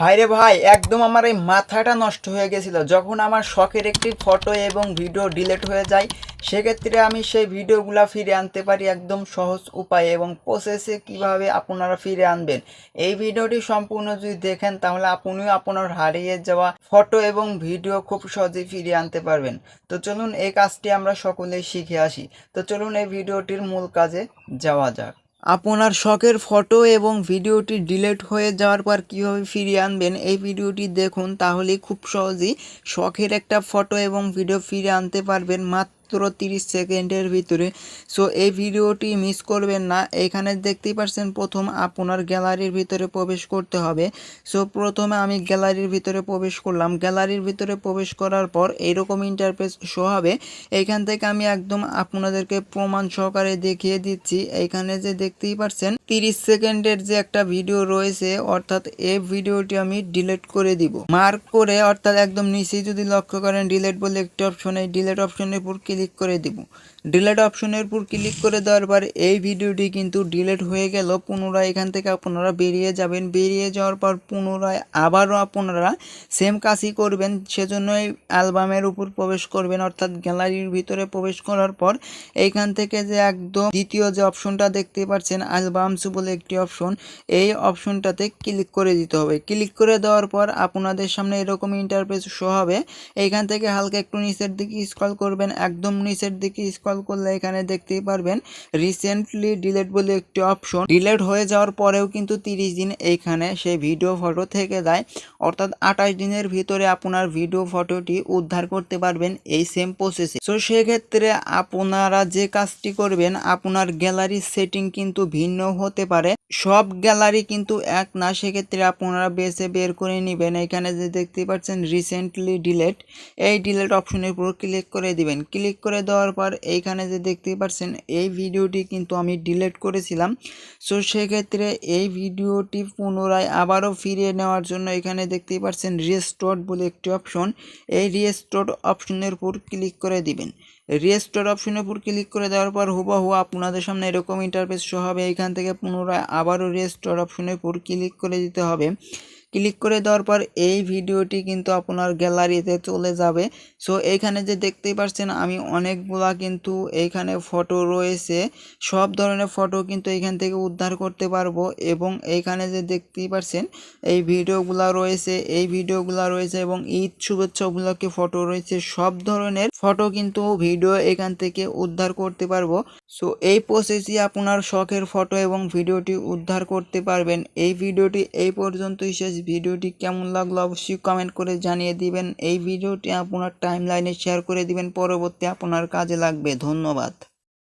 ভাইরে ভাই, একদম আমার এই মাথাটা নষ্ট হয়ে গেছিল। যখন আমার শখের একটি ফটো এবং ভিডিও ডিলিট হয়ে যায়, সেক্ষেত্রে আমি সেই ভিডিওগুলো ফিরে আনতে পারি একদম সহজ উপায়ে এবং প্রসেসে কীভাবে আপনারা ফিরে আনবেন। এই ভিডিওটি সম্পূর্ণ যদি দেখেন, তাহলে আপনিও আপনার হারিয়ে যাওয়া ফটো এবং ভিডিও খুব সহজেই ফিরিয়ে আনতে পারবেন। তো চলুন, এই কাজটি আমরা সকলেই শিখে আসি। তো চলুন, এই ভিডিওটির মূল কাজে যাওয়া যাক। আপনার শখের ফটো এবং ভিডিওটি ডিলেট হয়ে যাওয়ার পর কীভাবে ফিরিয়ে আনবেন এই ভিডিওটি দেখুন তাহলে খুব সহজেই শখের একটা ফটো এবং ভিডিও ফিরিয়ে আনতে পারবেন মাত্র তিরিশ সেকেন্ডের ভিতরে। সো এই ভিডিওটি মিস করবেন না। এখানে দেখতেই পাচ্ছেন প্রথম আপনার গ্যালারির ভিতরে প্রবেশ করতে হবে। সো প্রথমে আমি গ্যালারির ভিতরে প্রবেশ করলাম। গ্যালারির ভিতরে প্রবেশ করার পর এইরকম ইন্টারফেস শো হবে। এইখান থেকে আমি একদম আপনাদেরকে প্রমাণ সহকারে দেখিয়ে দিচ্ছি। এখানে যে দেখতেই পাচ্ছেন তিরিশ সেকেন্ডের যে একটা ভিডিও রয়েছে, অর্থাৎ এই ভিডিওটি আমি ডিলিট করে দিব। মার্ক করে, অর্থাৎ একদম নিচেই যদি লক্ষ্য করেন ডিলেট বলে একটি অপশন এই ডিলিট অপশনের উপর ক্লিক করে দিব। ডিলিট অপশনের উপর ক্লিক করে দেওয়ার পর এই ভিডিওটি কিন্তু ডিলিট হয়ে গেল, পুনরায় এখান থেকে আপনারা বেরিয়ে যাবেন। বেরিয়ে যাওয়ার পর পুনরায় আবারও আপনারা সেম কাজই করবেন সেজন্য এই অ্যালবামের উপর প্রবেশ করবেন, অর্থাৎ গ্যালারির ভিতরে প্রবেশ করার পর এইখান থেকে যে একদম দ্বিতীয় যে অপশনটা দেখতে পাচ্ছেন অ্যালবামস বলে একটি অপশন এই অপশনটাতে ক্লিক করে দিতে হবে। ক্লিক করে দেওয়ার পর আপনাদের সামনে এরকম ইন্টারফেস শো হবে। এইখান থেকে হালকা একটু নিচের দিকে স্ক্রল করবেন, একদম নিচের দিকে স্ক্রল করলে এখানে দেখতেই পারবেন রিসেন্টলি ডিলেট বলে একটি অপশন ডিলেট হয়ে যাওয়ার পরেও কিন্তু তিরিশ দিন এইখানে সেই ভিডিও ফটো থেকে যায়। অর্থাৎ আঠাশ দিনের ভিতরে আপনার ভিডিও ফটোটি উদ্ধার করতে পারবেন এই সেম প্রসেসে সো সেক্ষেত্রে আপনারা যে কাজটি করবেন, আপনার গ্যালারি সেটিং কিন্তু ভিন্ন হতে পারে। সব গ্যালারি কিন্তু এক না, সেক্ষেত্রে আপনারা বেছে বের করে নেবেন। এখানে যে দেখতে পাচ্ছেন রিসেন্টলি ডিলেট এই ডিলেট অপশনের উপর ক্লিক করে দিবেন। ক্লিক করে দেওয়ার পর এইখানে যে দেখতে পাচ্ছেন এই ভিডিওটি কিন্তু আমি ডিলিট করেছিলাম। সো সেক্ষেত্রে এই ভিডিওটি পুনরায় আবারও ফিরিয়ে নেওয়ার জন্য এখানে দেখতেই পাচ্ছেন রিস্টোর বলে একটি অপশন এই রিস্টোর অপশনের উপর ক্লিক করে দিবেন। রিস্টোর অপশনের উপর ক্লিক করে দেওয়ার পর হুবাহু আপনাদের সামনে এরকম ইন্টারফেস শো হবে। এখান থেকে পুনরায় আবারও রিস্টোর অপশনের উপর ক্লিক করে দিতে হবে। ক্লিক করে দেওয়ার পর এই ভিডিওটি কিন্তু আপনার গ্যালারিতে চলে যাবে। সো এইখানে যে দেখতেই পাচ্ছেন, আমি অনেকগুলা কিন্তু এইখানে ফটো রয়েছে। সব ধরনের ফটো কিন্তু এখান থেকে উদ্ধার করতে পারব এবং এইখানে যে দেখতেই পাচ্ছেন, এই ভিডিওগুলা রয়েছে, এই ভিডিওগুলা রয়েছে এবং ঈদ শুভেচ্ছা উপলক্ষে ফটো রয়েছে। সব ধরনের ফটো কিন্তু ভিডিও এখান থেকে উদ্ধার করতে পারব। সো এই প্রসেসই আপনার শখের ফটো এবং ভিডিওটি উদ্ধার করতে পারবেন। এই ভিডিওটি এই পর্যন্তই শেষ। ভিডিওটি কেমন লাগল অবশ্যই কমেন্ট করে জানিয়ে দিবেন। এই ভিডিওটি আপনার টাইমলাইনে শেয়ার করে দিবেন। পরবর্তী আপনার কাজে লাগবে। ধন্যবাদ।